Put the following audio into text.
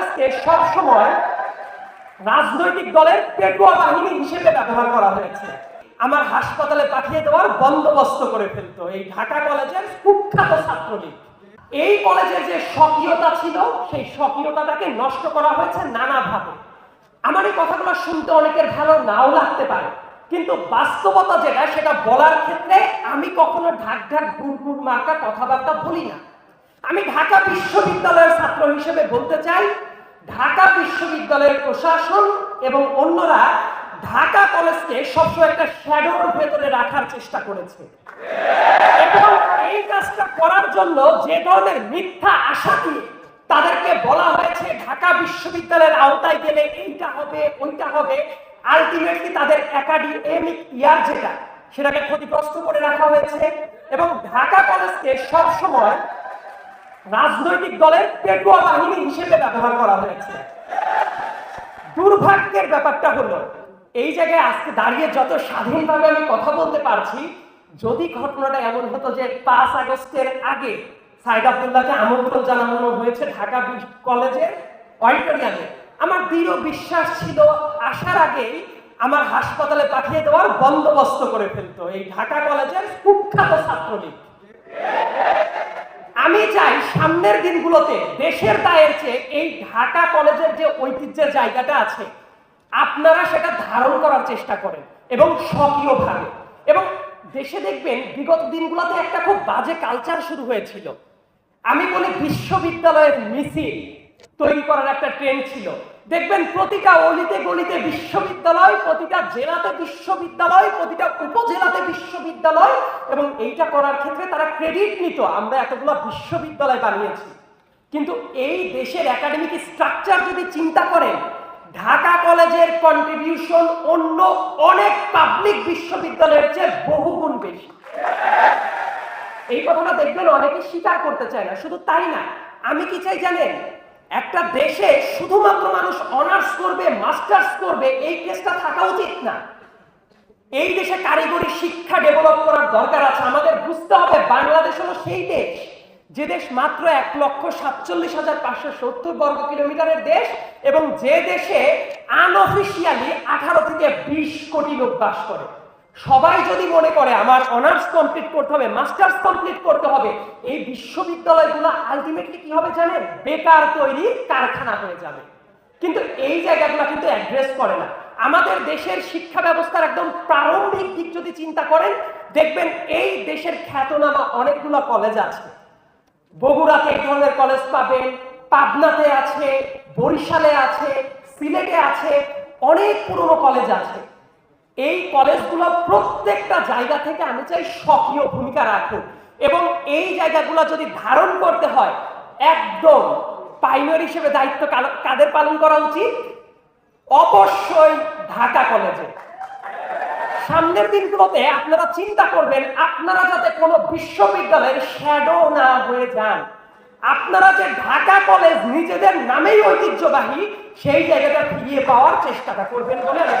কলেজকে সবসময় রাজনৈতিক দলের পেটুয়া বাহিনী হিসেবে ব্যবহার করা হয়েছে। আমার হাসপাতালে পাঠিয়ে দেওয়ার বন্দোবস্ত করে ফেলতো এই ঢাকা কলেজের কুখ্যাত ছাত্রলীগ। এই কলেজের যে স্বকীয়তা ছিল, সেই স্বকীয়তাটাকে নষ্ট করা হয়েছে নানাভাবে। আমার এই কথাগুলো শুনতে অনেকের ভালো নাও লাগতে পারে, কিন্তু বাস্তবতা যেটা, সেটা বলার ক্ষেত্রে আমি কখনো ঢাক ঢাক গুড় গুড় মার্কা কথাবার্তা বলি না। ঢাকা বিশ্ববিদ্যালয়ের ছাত্র হিসেবে বলতে চাই, ঢাকা বিশ্ববিদ্যালয়ের প্রশাসন এবং অন্যরা ঢাকা কলেজকে সবসময় একটা শ্যাডোর ভেতরে রাখার চেষ্টা করেছে। এবং এই কাজটা করার জন্য যে ধরনের মিথ্যা আশা দিয়ে তাদেরকে বলা হয়েছে, ঢাকা বিশ্ববিদ্যালয়ের আওতায় গেলে এইটা হবে, ওইটা হবে, আলটিমেটলি তাদের একাডেমিক ইয়ার যেটা, সেটাকে ক্ষতিগ্রস্ত করে রাখা হয়েছে। এবং ঢাকা কলেজকে সবসময় রাজনৈতিক দলের পেটুয়া বাহিনী হিসেবে ব্যবহার করা হয়েছে। দুর্ভাগ্যের ব্যাপারটা হলো, এই জায়গায় আজকে দাঁড়িয়ে যত স্বাধীনভাবে আমি কথা বলতে পারছি, যদি ঘটনাটা এমন হতো যে পাঁচ আগস্টের আগে সাইদ আবদুল্লাহকে আমন্ত্রণ জানানো হয়েছে ঢাকা কলেজের অডিটোরিয়ামে, আমার দৃঢ় বিশ্বাস ছিল আসার আগেই আমার হাসপাতালে পাঠিয়ে দেওয়ার বন্দোবস্ত করে ফেলতো এই ঢাকা কলেজের কুখ্যাত ছাত্রলীগ। আমি চাই সামনের দিনগুলোতে দেশের দায়ের চেয়ে এই ঢাকা কলেজের যে ঐতিহ্যের জায়গাটা আছে, আপনারা সেটা ধারণ করার চেষ্টা করেন এবং স্বকীয়ভাবে এবং দেশে দেখবেন বিগত দিনগুলোতে একটা খুব বাজে কালচার শুরু হয়েছিল। আমি বলি বিশ্ববিদ্যালয়ের মিছিল। তৈরি করার একটা ট্রেন্ড ছিল। দেখবেন প্রতিটা অলিতে গলিতে বিশ্ববিদ্যালয়, প্রতিটা জেলাতে বিশ্ববিদ্যালয়, প্রতিটা উপজেলাতে বিশ্ববিদ্যালয় এবং এইটা করার ক্ষেত্রে তারা ক্রেডিট নিত। আমরা এতগুলো বিশ্ববিদ্যালয় বানিয়েছি। কিন্তু এই দেশের একাডেমিক স্ট্রাকচার যদি চিন্তা করেন, ঢাকা কলেজের কন্ট্রিবিউশন অন্য অনেক পাবলিক বিশ্ববিদ্যালয়ের চেয়ে বহুগুণ বেশি। এই কথাটা দেখবেন অনেকে স্বীকার করতে চায় না। শুধু তাই না, আমি কি চাই জানেন? একটা দেশে শুধুমাত্র মানুষ অনার্স করবে মাস্টার্স করবে, এই কেসটা থাকা উচিত না। এই দেশে কারিগরি শিক্ষা ডেভেলপ করার দরকার আছে। আমাদের বুঝতে হবে বাংলাদেশ হলো সেই দেশ, যে দেশ মাত্র এক লক্ষ সাতচল্লিশ হাজার পাঁচশো সত্তর বর্গ কিলোমিটারের দেশ এবং যে দেশে আনঅফিসিয়ালি আঠারো থেকে বিশ কোটি লোক বাস করে। সবাই যদি মনে করে আমার অনার্স কমপ্লিট করতে হবে, মাস্টার্স কমপ্লিট করতে হবে, এই বিশ্ববিদ্যালয়গুলো আলটিমেটলি কি হবে জানেন? বেকার তৈরি কারখানা হয়ে যাবে। কিন্তু এই জায়গাগুলো কিন্তু অ্যাড্রেস করে না। আমাদের দেশের শিক্ষা ব্যবস্থার একদম প্রারম্ভিক দিক যদি চিন্তা করেন, দেখবেন এই দেশের খ্যাতনামা অনেকগুলো কলেজ আছে। বগুড়াতে এক ধরনের কলেজ পাবেন, পাবনাতে আছে, বরিশালে আছে, সিলেটে আছে, অনেক পুরনো কলেজ আছে। এই কলেজগুলো প্রত্যেকটা জায়গা থেকে আমি চাই সক্রিয় ভূমিকা রাখুক। এবং এই জায়গাগুলো যদি ধারণ করতে হয়, একদম পাইনিয়র হিসেবে দায়িত্ব কাদের পালন করা উচিত? অবশ্যই ঢাকা কলেজে। সামনের দিনগুলোতে আপনারা চিন্তা করবেন, আপনারা যাতে কোনো বিশ্ববিদ্যালয়ের শ্যাডো না হয়ে যান। আপনারা যে ঢাকা কলেজ নিজেদের নামেই ঐতিহ্যবাহী, সেই জায়গাটা ফিরিয়ে পাওয়ার চেষ্টাটা করবেন বলে আমি।